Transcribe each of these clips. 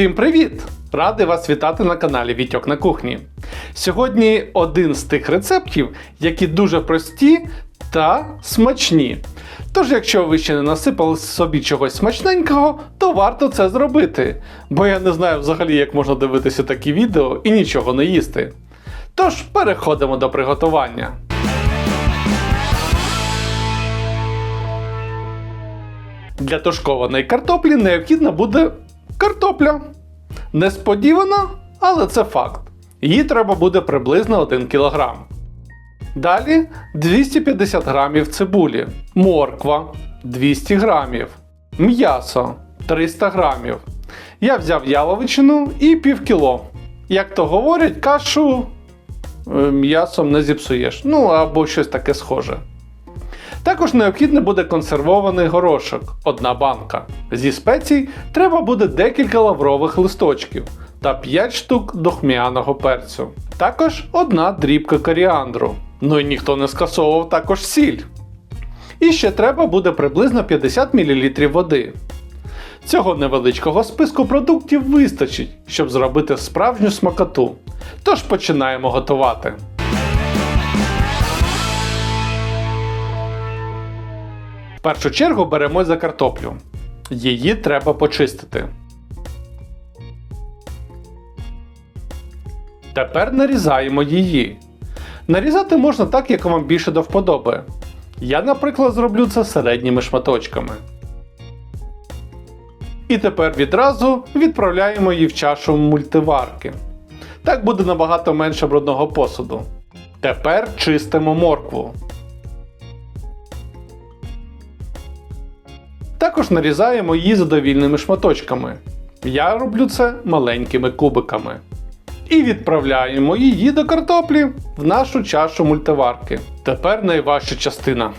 Всім привіт! Радий вас вітати на каналі Вітьок на кухні. Сьогодні один з тих рецептів, які дуже прості та смачні. Тож, якщо ви ще не насипали собі чогось смачненького, то варто це зробити. Бо я не знаю взагалі, як можна дивитися такі відео і нічого не їсти. Тож переходимо до приготування. Для тушкованої картоплі необхідна буде картопля. Несподівано, але це факт. Її треба буде приблизно 1 кг. Далі 250 г цибулі, морква 200 г, м'ясо 300 г. Я взяв яловичину і пів кіло. Як то говорять, кашу е, м'ясом не зіпсуєш. Ну або щось таке схоже. Також необхідний буде консервований горошок, одна банка. Зі спецій треба буде декілька лаврових листочків та 5 штук духмяного перцю. Також одна дрібка коріандру. Ну і ніхто не скасовував також сіль. І ще треба буде приблизно 50 мл води. Цього невеличкого списку продуктів вистачить, щоб зробити справжню смакоту. Тож починаємо готувати. Першу чергу беремо за картоплю. Її треба почистити. Тепер нарізаємо її. Нарізати можна так, як вам більше до вподоби. Я, наприклад, зроблю це середніми шматочками. І тепер відразу відправляємо її в чашу мультиварки. Так буде набагато менше брудного посуду. Тепер чистимо моркву. Також нарізаємо її задовільними шматочками. Я роблю це маленькими кубиками. І відправляємо її до картоплі в нашу чашу мультиварки. Тепер найважча частина.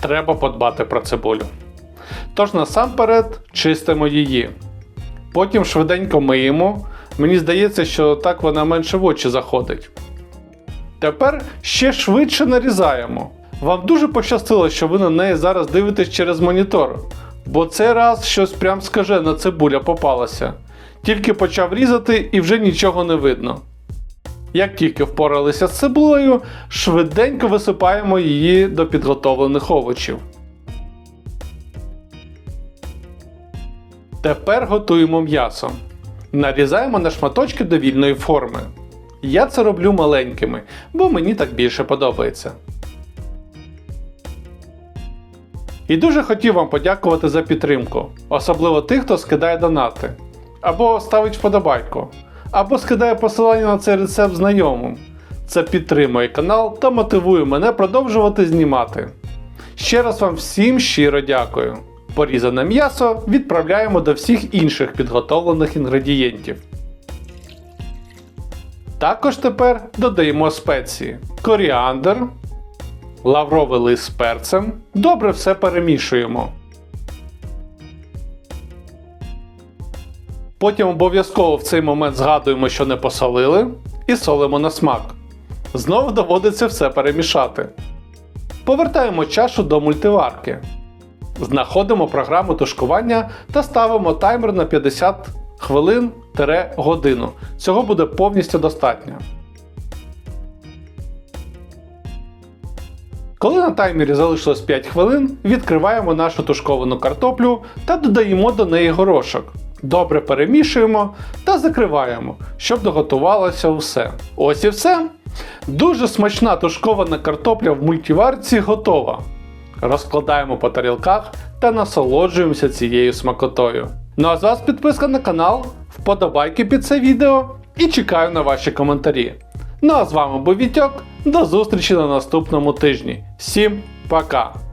Треба подбати про цибулю. Тож насамперед чистимо її. Потім швиденько миємо. Мені здається, що так вона менше в очі заходить. Тепер ще швидше нарізаємо. Вам дуже пощастило, що ви на неї зараз дивитесь через монітор, бо цей раз щось прям скажена цибуля попалася. Тільки почав різати і вже нічого не видно. Як тільки впоралися з цибулею, швиденько висипаємо її до підготовлених овочів. Тепер готуємо м'ясо. Нарізаємо на шматочки довільної форми. Я це роблю маленькими, бо мені так більше подобається. І дуже хотів вам подякувати за підтримку, особливо тих, хто скидає донати, або ставить вподобайку, або скидає посилання на цей рецепт знайомим. Це підтримує канал та мотивує мене продовжувати знімати. Ще раз вам всім щиро дякую. Порізане м'ясо відправляємо до всіх інших підготовлених інгредієнтів. Також тепер додаємо спеції: коріандр, лавровий лист з перцем. Добре все перемішуємо. Потім обов'язково в цей момент згадуємо, що не посолили, і солимо на смак. Знову доводиться все перемішати. Повертаємо чашу до мультиварки. Знаходимо програму тушкування та ставимо таймер на 50 хвилин годину. Цього буде повністю достатньо. Коли на таймері залишилось 5 хвилин, відкриваємо нашу тушковану картоплю та додаємо до неї горошок. Добре перемішуємо та закриваємо, щоб доготувалося все. Ось і все. Дуже смачна тушкована картопля в мультиварці готова. Розкладаємо по тарілках та насолоджуємося цією смакотою. Ну а з вас підписка на канал, вподобайки під це відео і чекаю на ваші коментарі. Ну а з вами був Вітьок. До зустрічі на наступному тижні. Всім пока!